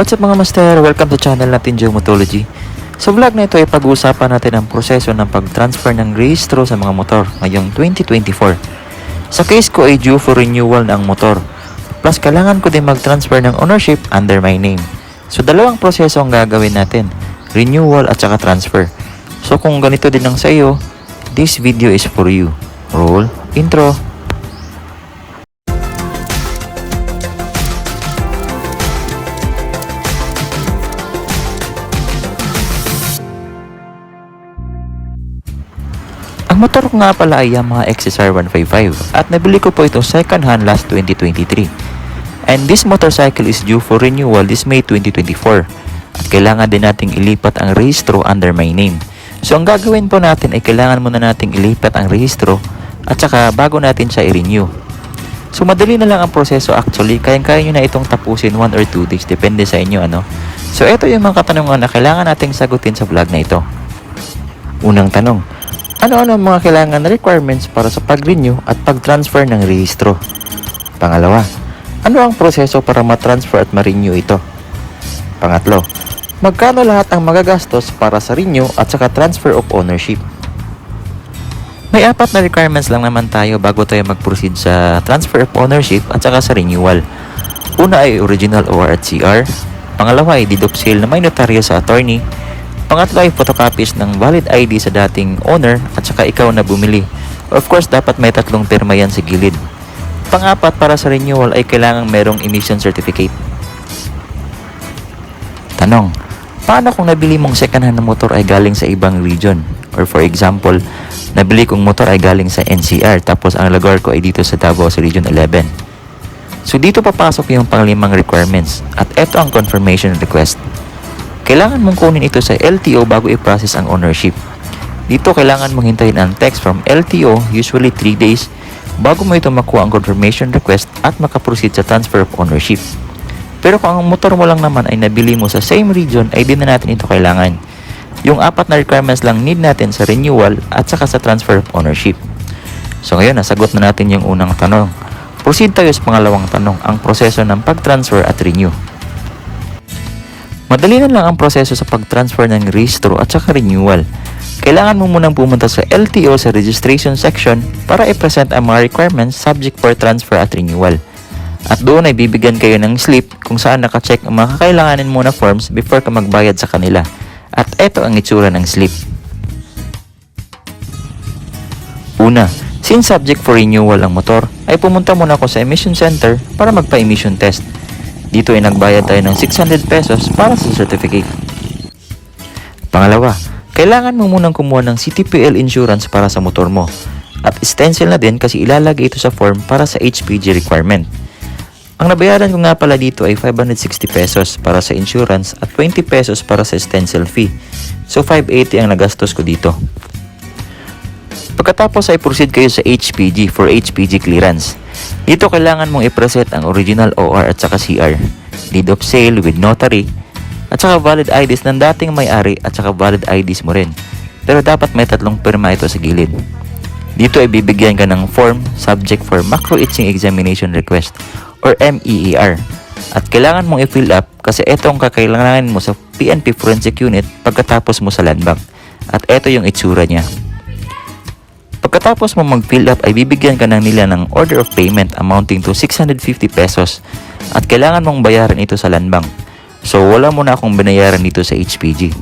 What's up mga master? Welcome to channel natin Geomotology. Sa vlog na ito ay pag-uusapan natin ang proseso ng pag-transfer ng rehistro sa mga motor ngayong 2024. Sa case ko ay due for renewal na ang motor. Plus kailangan ko din mag-transfer ng ownership under my name. So dalawang proseso ang gagawin natin. Renewal at saka transfer. So kung ganito din ang sa iyo, this video is for you. Roll intro. Motor ko nga pala ay Yamaha XSR 155 at nabili ko po ito second hand last 2023. And this motorcycle is due for renewal this May 2024 at kailangan din nating ilipat ang rehistro under my name. So ang gagawin po natin ay kailangan muna nating ilipat ang rehistro at saka bago natin siya i-renew. So madali na lang ang proseso actually, kayang-kaya nyo na itong tapusin 1 or 2 days, depende sa inyo ano. So ito yung mga katanungan na kailangan nating sagutin sa vlog na ito. Unang tanong, ano-ano ang mga kailangan na requirements para sa pag-renew at pag-transfer ng rehistro? Pangalawa, ano ang proseso para ma-transfer at ma-renew ito? Pangatlo, magkano lahat ang magagastos para sa renew at saka transfer of ownership? May apat na requirements lang naman tayo bago tayo mag-proceed sa transfer of ownership at saka sa renewal. Una ay original OR at CR. Pangalawa ay deed of sale na may notaryo sa attorney. Pangatlo ay photocopies ng valid ID sa dating owner at saka ikaw na bumili. Of course, dapat may tatlong pirma yan sa gilid. Pangapat, para sa renewal ay kailangang merong emission certificate. Tanong, paano kung nabili mong second hand na motor ay galing sa ibang region? Or for example, nabili kong motor ay galing sa NCR tapos ang lugar ko ay dito sa Davao sa Region 11. So dito papasok yung panglimang requirements at eto ang confirmation request. Kailangan mong kunin ito sa LTO bago i-process ang ownership. Dito kailangan mong hintayin ang text from LTO, usually 3 days, bago mo ito makuha ang confirmation request at makaproceed sa transfer of ownership. Pero kung ang motor mo lang naman ay nabili mo sa same region, ay di na natin ito kailangan. Yung apat na requirements lang need natin sa renewal at saka sa transfer of ownership. So ngayon, nasagot na natin yung unang tanong. Proceed tayo sa pangalawang tanong, ang proseso ng pag-transfer at renew. Madali na lang ang proseso sa pag-transfer ng rehistro at saka renewal. Kailangan mo munang pumunta sa LTO sa registration section para i-present ang mga requirements subject for transfer at renewal. At doon ay bibigyan kayo ng slip kung saan nakacheck ang mga kakailanganin mo na forms before ka magbayad sa kanila. At eto ang itsura ng slip. Una, since subject for renewal ang motor, ay pumunta muna ako sa emission center para magpa-emission test. Dito ay nagbayad tayo ng 600 pesos para sa certificate. Pangalawa, kailangan mo munang kumuha ng CTPL insurance para sa motor mo. At stencil na din kasi ilalagay ito sa form para sa HPG requirement. Ang nabayaran ko nga pala dito ay 560 pesos para sa insurance at 20 pesos para sa stencil fee. So 580 ang nagastos ko dito. Pagkatapos ay proceed kayo sa HPG for HPG clearance. Dito kailangan mong i-present ang original OR at saka CR, deed of sale with notary, at saka valid IDs ng dating may-ari at saka valid IDs mo rin. Pero dapat may tatlong pirma ito sa gilid. Dito ay bibigyan ka ng form subject for macro itching examination request or MEER. At kailangan mong i-fill up kasi ito ang kakailanganin mo sa PNP forensic unit pagkatapos mo sa land bank. At ito yung itsura niya. Pagkatapos mo mag-fill up ay bibigyan ka ng nila ng order of payment amounting to 650 pesos at kailangan mong bayaran ito sa land bank. So wala mo na akong binayaran dito sa HPG.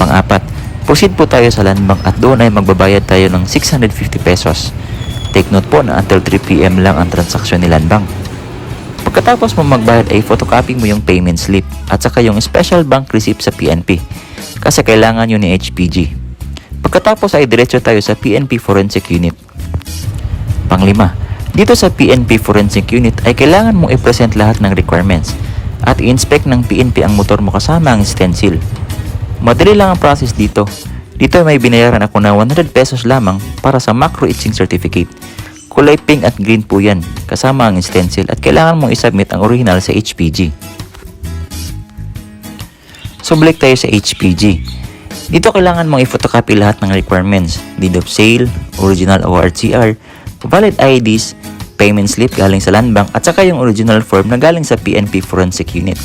Pang-apat, proceed po tayo sa land bank at doon ay magbabayad tayo ng 650 pesos. Take note po na until 3pm lang ang transaksyon ni land bank. Pagkatapos mo magbayad ay photocopy mo yung payment slip at saka yung special bank receipt sa PNP kasi kailangan yun ni HPG. Pagkatapos ay diretso tayo sa PNP Forensic Unit. Panglima, dito sa PNP Forensic Unit ay kailangan mong i-present lahat ng requirements at i-inspect ng PNP ang motor mo kasama ang stencil. Madali lang ang process dito. Dito ay may binayaran ako na 100 pesos lamang para sa macro itching certificate. Kulay pink at green po yan, kasama ang stencil at kailangan mong isubmit ang original sa HPG. So tayo sa HPG. Dito kailangan mong i-photocopy lahat ng requirements, deed of sale, original ORCR, valid IDs, payment slip galing sa land bank at saka yung original form na galing sa PNP Forensic Unit.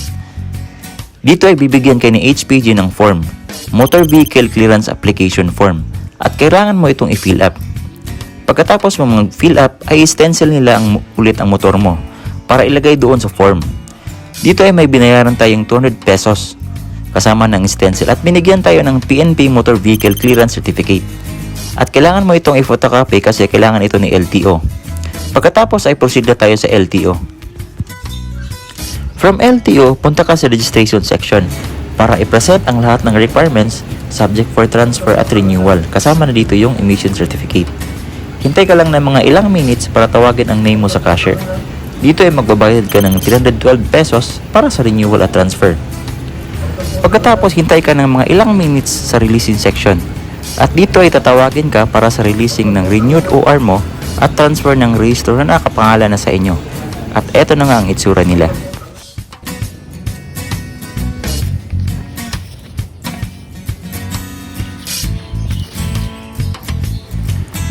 Dito ay bibigyan kayo ni HPG ng form, Motor Vehicle Clearance Application Form, at kailangan mo itong i-fill up. Pagkatapos mo mag-fill up, ay stencil nila ang, ulit ang motor mo para ilagay doon sa form. Dito ay may binayaran tayong 200 pesos kasama ng stencil at binigyan tayo ng PNP Motor Vehicle Clearance Certificate. At kailangan mo itong i-photocopy kasi kailangan ito ni LTO. Pagkatapos ay proceed na tayo sa LTO. From LTO, punta ka sa registration section para i-present ang lahat ng requirements subject for transfer at renewal. Kasama na dito yung emission certificate. Hintay ka lang ng mga ilang minutes para tawagin ang name mo sa cashier. Dito ay magbabayad ka ng 312 pesos para sa renewal at transfer. Pagkatapos, hintay ka ng mga ilang minutes sa releasing section. At dito ay tatawagin ka para sa releasing ng renewed OR mo at transfer ng registro na nakapangalan na sa inyo. At eto na nga ang itsura nila.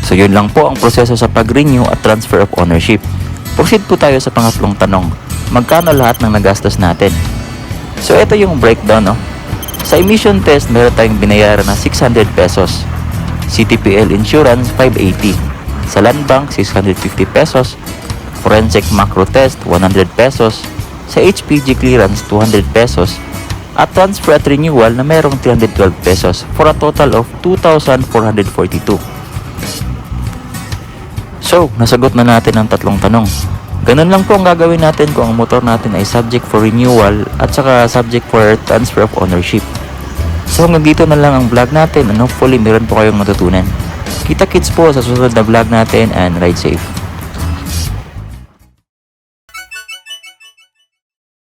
So yun lang po ang proseso sa pag-renew at transfer of ownership. Proceed po tayo sa pangatlong tanong. Magkano lahat ng nagastos natin? So ito yung breakdown no. Sa emission test, meron tayong binayaran na 600 pesos. CTPL insurance 580. Sa land bank 650 pesos. Forensic macro test 100 pesos. Sa HPG clearance 200 pesos. At transfer at renewal na merong 312 pesos for a total of 2,442. So, nasagot na natin ang tatlong tanong. Ganun lang po ang gagawin natin kung ang motor natin ay subject for renewal at saka subject for transfer of ownership. So hanggang dito na lang ang vlog natin and hopefully meron po kayong matutunan. Kita kits po sa susunod na vlog natin and ride safe.